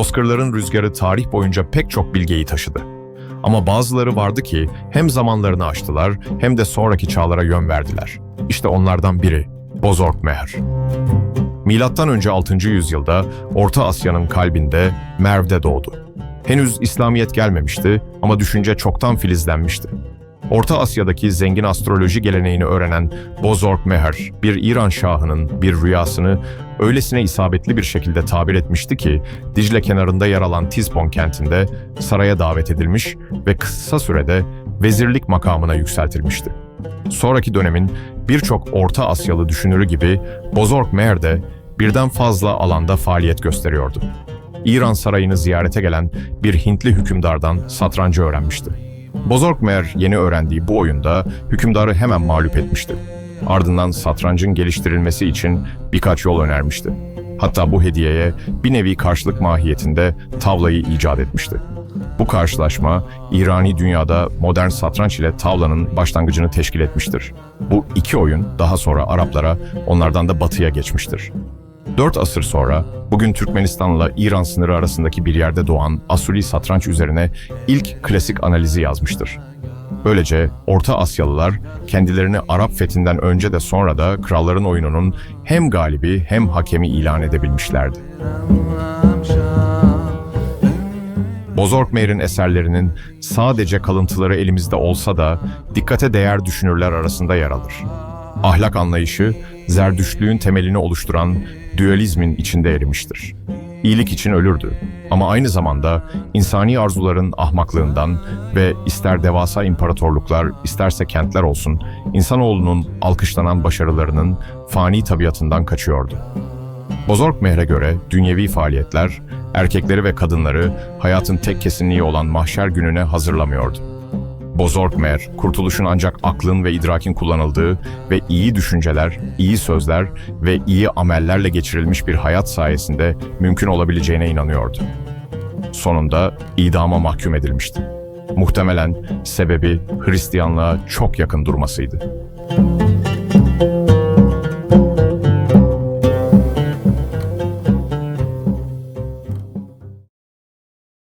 Bozkırların rüzgarı tarih boyunca pek çok bilgeyi taşıdı. Ama bazıları vardı ki hem zamanlarını aştılar hem de sonraki çağlara yön verdiler. İşte onlardan biri Bozorg Meher. Milattan önce 6. yüzyılda Orta Asya'nın kalbinde Merv'de doğdu. Henüz İslamiyet gelmemişti ama düşünce çoktan filizlenmişti. Orta Asya'daki zengin astroloji geleneğini öğrenen Bozorg Meher, bir İran şahının bir rüyasını öylesine isabetli bir şekilde tabir etmişti ki, Dicle kenarında yer alan Tizpon kentinde saraya davet edilmiş ve kısa sürede vezirlik makamına yükseltilmişti. Sonraki dönemin birçok Orta Asyalı düşünürü gibi Bozorg Meher de birden fazla alanda faaliyet gösteriyordu. İran sarayını ziyarete gelen bir Hintli hükümdardan satrancı öğrenmişti. Bozorgmer yeni öğrendiği bu oyunda hükümdarı hemen mağlup etmişti. Ardından satrancın geliştirilmesi için birkaç yol önermişti. Hatta bu hediyeye bir nevi karşılık mahiyetinde tavlayı icat etmişti. Bu karşılaşma İrani dünyada modern satranç ile tavlanın başlangıcını teşkil etmiştir. Bu iki oyun daha sonra Araplara, onlardan da batıya geçmiştir. Dört asır sonra bugün Türkmenistan'la İran sınırı arasındaki bir yerde doğan Asuli satranç üzerine ilk klasik analizi yazmıştır. Böylece Orta Asyalılar kendilerini Arap fethinden önce de sonra da kralların oyununun hem galibi hem hakemi ilan edebilmişlerdi. Bozorgmeyr'in eserlerinin sadece kalıntıları elimizde olsa da dikkate değer düşünürler arasında yer alır. Ahlak anlayışı, zerdüştlüğün temelini oluşturan dualizmin içinde erimiştir. İyilik için ölürdü ama aynı zamanda insani arzuların ahmaklığından ve ister devasa imparatorluklar isterse kentler olsun, insanoğlunun alkışlanan başarılarının fani tabiatından kaçıyordu. Bozorg Mehr'e göre dünyevi faaliyetler, erkekleri ve kadınları hayatın tek kesinliği olan mahşer gününe hazırlamıyordu. Bozorgmer, kurtuluşun ancak aklın ve idrakin kullanıldığı ve iyi düşünceler, iyi sözler ve iyi amellerle geçirilmiş bir hayat sayesinde mümkün olabileceğine inanıyordu. Sonunda idama mahkum edilmişti. Muhtemelen sebebi Hristiyanlığa çok yakın durmasıydı.